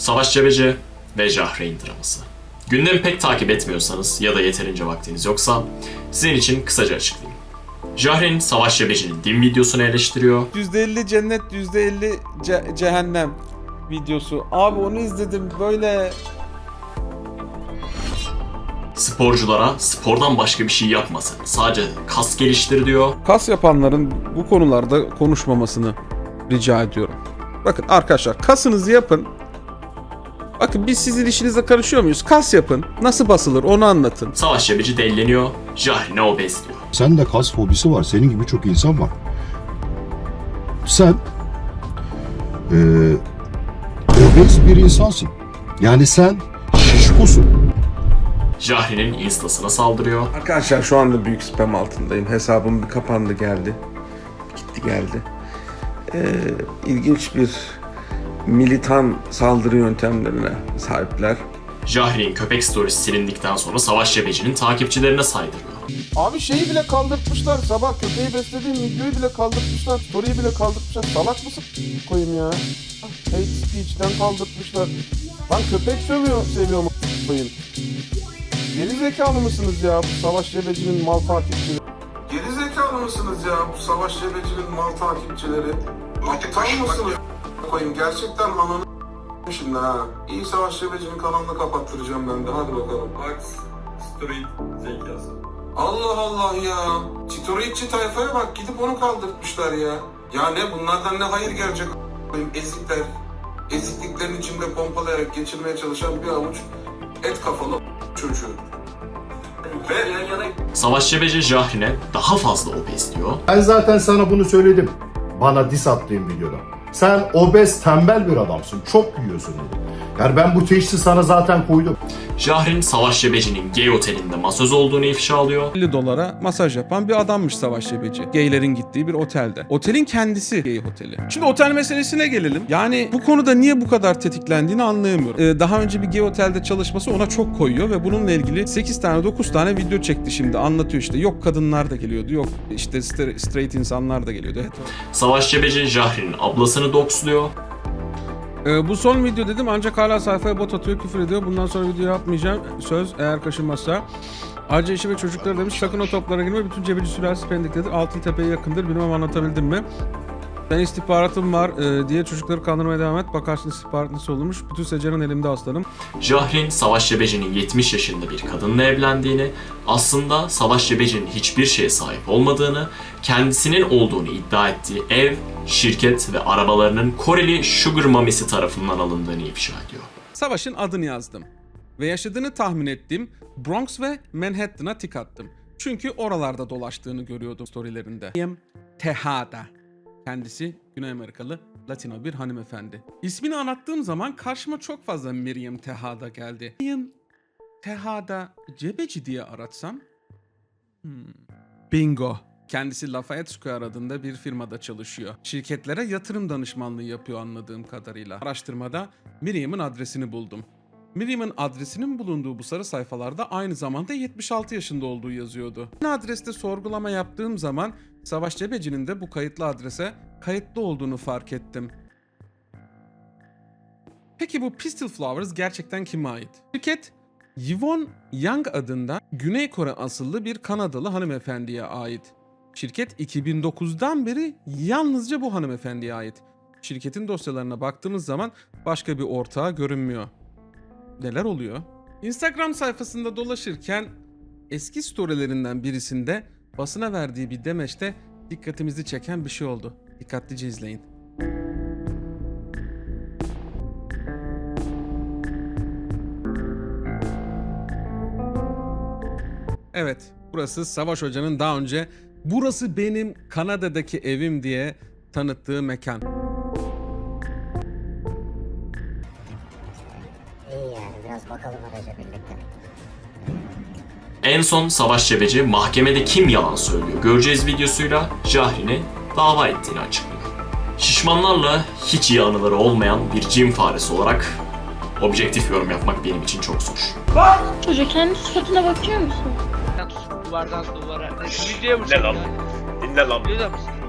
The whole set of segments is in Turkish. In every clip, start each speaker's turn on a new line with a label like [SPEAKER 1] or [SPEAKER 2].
[SPEAKER 1] Savaş Cebeci ve Jahreyn draması. Gündemi pek takip etmiyorsanız ya da yeterince vaktiniz yoksa sizin için kısaca açıklayayım. Jahreyn Savaş Cebeci'nin din videosunu eleştiriyor.
[SPEAKER 2] %50 cennet, %50 ce- cehennem videosu. Abi onu izledim böyle
[SPEAKER 1] Sporculara spordan başka bir şey yapmasın. Sadece kas geliştir diyor.
[SPEAKER 2] kas yapanların bu konularda konuşmamasını rica ediyorum. Bakın arkadaşlar kasınızı yapın. Bakın biz sizin işinize karışıyor muyuz? Kas yapın. Nasıl basılır onu anlatın.
[SPEAKER 1] Savaş Cebeci delleniyor. Jahreyn'e obez diyor.
[SPEAKER 3] Sen de kas fobisi var. Senin gibi çok insan var. Sen eee obez bir insansın. Yani sen şişkosun.
[SPEAKER 1] Jahreyn'in instasına saldırıyor.
[SPEAKER 2] Arkadaşlar şu anda büyük spam altındayım. Hesabım bir kapandı geldi. Gitti geldi. Ee, ilginç bir militan saldırı yöntemlerine sahipler.
[SPEAKER 1] Jahreyn köpek storiesi silindikten sonra Savaş Cebeci'nin takipçilerine saydırıyor.
[SPEAKER 2] Abi şeyi bile kaldırtmışlar. Sabah köpeği beslediğim videoyu bile kaldırtmışlar. Story'yi bile kaldırtmışlar. Salak mısın? Koyayım ya. Hate speech'ten kaldırtmışlar. Lan köpek sövüyor, seviyor mu koyayım? Geri zekalı mısınız ya bu savaş cebecinin mal takipçileri?
[SPEAKER 4] Geri zekalı mısınız ya bu savaş cebecinin mal takipçileri? Aptal mısınız? Koyayım gerçekten ananı şimdi ha. İyi savaş cebecinin kanalını kapattıracağım ben de hadi bakalım.
[SPEAKER 5] Max Street zekası.
[SPEAKER 4] Allah Allah ya. Çitoritçi tayfaya bak gidip onu kaldırtmışlar ya. Ya ne bunlardan ne hayır gelecek koyayım ezikler. Ezikliklerini içinde pompalayarak geçirmeye çalışan bir avuç et kafalı çocuğu. Ve yan yana
[SPEAKER 1] Savaş Cebeci Jahreyn'e daha fazla obez diyor.
[SPEAKER 3] Ben zaten sana bunu söyledim. Bana dis attığın videoda. Sen obez tembel bir adamsın. Çok yiyorsun dedim. Yani ben bu teşhisi sana zaten koydum.
[SPEAKER 1] Jahreyn Savaş Cebeci'nin gay otelinde masöz olduğunu ifşa alıyor.
[SPEAKER 2] 50 dolara masaj yapan bir adammış Savaş Cebeci. Gaylerin gittiği bir otelde. Otelin kendisi gay oteli. Şimdi otel meselesine gelelim. Yani bu konuda niye bu kadar tetiklendiğini anlayamıyorum. Ee, daha önce bir gay otelde çalışması ona çok koyuyor ve bununla ilgili 8 tane 9 tane video çekti şimdi. Anlatıyor işte. Yok kadınlar da geliyordu. Yok işte stra- straight insanlar da geliyordu. Evet.
[SPEAKER 1] Savaş Cebeci Jahreyn'in ablasını doxluyor.
[SPEAKER 2] Ee, bu son video dedim ancak hala sayfaya bot atıyor, küfür ediyor. Bundan sonra video yapmayacağım. Söz eğer kaşınmazsa. Ayrıca eşi ve çocukları demiş sakın o toplara girme. Bütün cebeci süresi pendiktedir. Altın tepeye yakındır. Bilmem anlatabildim mi? Ben istihbaratım var e, diye çocukları kandırmaya devam et. Bakarsın istihbarat nasıl olurmuş. Bütün secerin elimde aslanım.
[SPEAKER 1] Jahreyn Savaş Cebeci'nin 70 yaşında bir kadınla evlendiğini, aslında Savaş Cebeci'nin hiçbir şeye sahip olmadığını, kendisinin olduğunu iddia ettiği ev, şirket ve arabalarının Koreli Sugar Mamisi tarafından alındığını ifşa ediyor.
[SPEAKER 2] Savaşın adını yazdım. Ve yaşadığını tahmin ettiğim Bronx ve Manhattan'a tik attım. Çünkü oralarda dolaştığını görüyordum storylerinde. Tejada. Kendisi Güney Amerikalı Latino bir hanımefendi. İsmini anlattığım zaman karşıma çok fazla Miriam Tejada geldi. Miriam Tejada Cebeci diye aratsam? Hmm. Bingo. Kendisi Lafayette Square adında bir firmada çalışıyor. Şirketlere yatırım danışmanlığı yapıyor anladığım kadarıyla. Araştırmada Miriam'ın adresini buldum. Miriam'ın adresinin bulunduğu bu sarı sayfalarda aynı zamanda 76 yaşında olduğu yazıyordu. Aynı adreste sorgulama yaptığım zaman Savaş Cebeci'nin de bu kayıtlı adrese kayıtlı olduğunu fark ettim. Peki bu Pistol Flowers gerçekten kime ait? Şirket Yvonne Young adında Güney Kore asıllı bir Kanadalı hanımefendiye ait. Şirket 2009'dan beri yalnızca bu hanımefendiye ait. Şirketin dosyalarına baktığımız zaman başka bir ortağı görünmüyor. Neler oluyor? Instagram sayfasında dolaşırken eski storylerinden birisinde basına verdiği bir demeçte dikkatimizi çeken bir şey oldu. Dikkatlice izleyin. Evet, burası Savaş Hoca'nın daha önce burası benim Kanada'daki evim diye tanıttığı mekan.
[SPEAKER 6] İyi yani biraz bakalım araca birlikte.
[SPEAKER 1] En son Savaş Cebeci mahkemede kim yalan söylüyor göreceğiz videosuyla Jahreyn'i dava ettiğini açıklıyor. Şişmanlarla hiç iyi anıları olmayan bir cin faresi olarak objektif yorum yapmak benim için çok zor.
[SPEAKER 7] Çocuk kendi sıfatına bakıyor musun?
[SPEAKER 8] duvardan duvara. Videoya mı
[SPEAKER 5] Dinle lan. Dinle lan.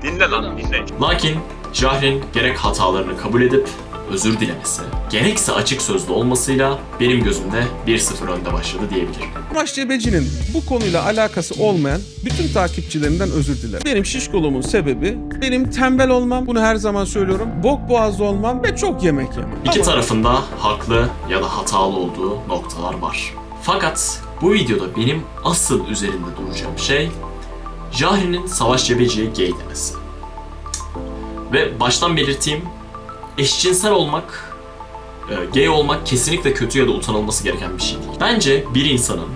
[SPEAKER 5] Dinle lan dinle.
[SPEAKER 1] Lakin Jahreyn gerek hatalarını kabul edip özür dilemesi, gerekse açık sözlü olmasıyla benim gözümde 1-0 önde başladı diyebilirim.
[SPEAKER 2] Savaş Cebeci'nin bu konuyla alakası olmayan bütün takipçilerinden özür dilerim. Benim şişkolumun sebebi benim tembel olmam, bunu her zaman söylüyorum, bok boğazlı olmam ve çok yemek yemem.
[SPEAKER 1] İki
[SPEAKER 2] Ama-
[SPEAKER 1] tarafında haklı ya da hatalı olduğu noktalar var. Fakat bu videoda benim asıl üzerinde duracağım şey Jahri'nin Savaş Cebeci'ye gay demesi. Ve baştan belirteyim eşcinsel olmak, e, gay olmak kesinlikle kötü ya da utanılması gereken bir şey değil. Bence bir insanın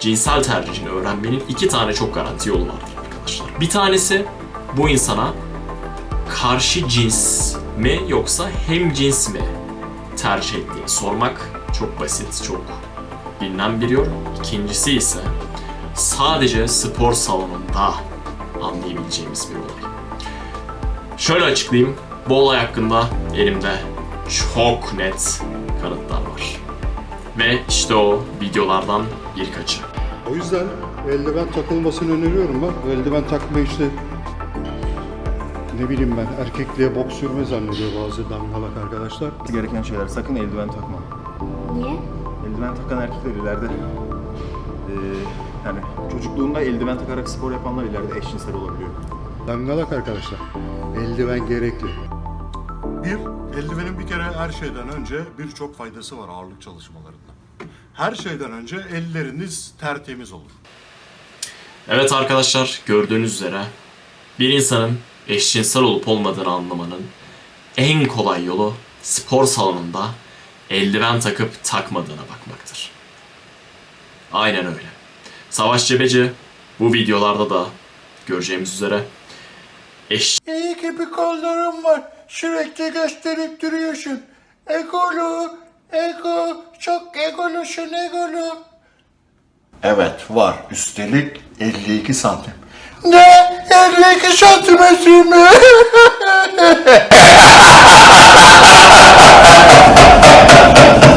[SPEAKER 1] cinsel tercihini öğrenmenin iki tane çok garanti yolu vardır arkadaşlar. Bir tanesi bu insana karşı cins mi yoksa hem cins mi tercih ettiğini sormak çok basit, çok bilinen bir yorum. İkincisi ise sadece spor salonunda anlayabileceğimiz bir olay. Şöyle açıklayayım. Bu olay hakkında elimde çok net kanıtlar var. Ve işte o videolardan birkaçı.
[SPEAKER 9] O yüzden eldiven takılmasını öneriyorum ben. Eldiven takma işte ne bileyim ben erkekliğe bok sürme zannediyor bazı dangalak arkadaşlar.
[SPEAKER 10] gereken şeyler. Sakın eldiven takma.
[SPEAKER 6] Niye?
[SPEAKER 10] Eldiven takan erkekler ileride eee yani çocukluğunda eldiven takarak spor yapanlar ileride eşcinsel olabiliyor.
[SPEAKER 9] Dangalak arkadaşlar. Eldiven gerekli. Bir, eldivenin bir kere her şeyden önce birçok faydası var ağırlık çalışmalarında. Her şeyden önce elleriniz tertemiz olur.
[SPEAKER 1] Evet arkadaşlar gördüğünüz üzere bir insanın eşcinsel olup olmadığını anlamanın en kolay yolu spor salonunda eldiven takıp takmadığına bakmaktır. Aynen öyle. Savaş Cebeci bu videolarda da göreceğimiz üzere eş
[SPEAKER 9] Bir kollarım var. Sürekli gösterip duruyorsun. Egolu, ego, çok egolusun egolu.
[SPEAKER 3] Evet var. Üstelik 52 santim.
[SPEAKER 9] Ne? 52 santimetre mi?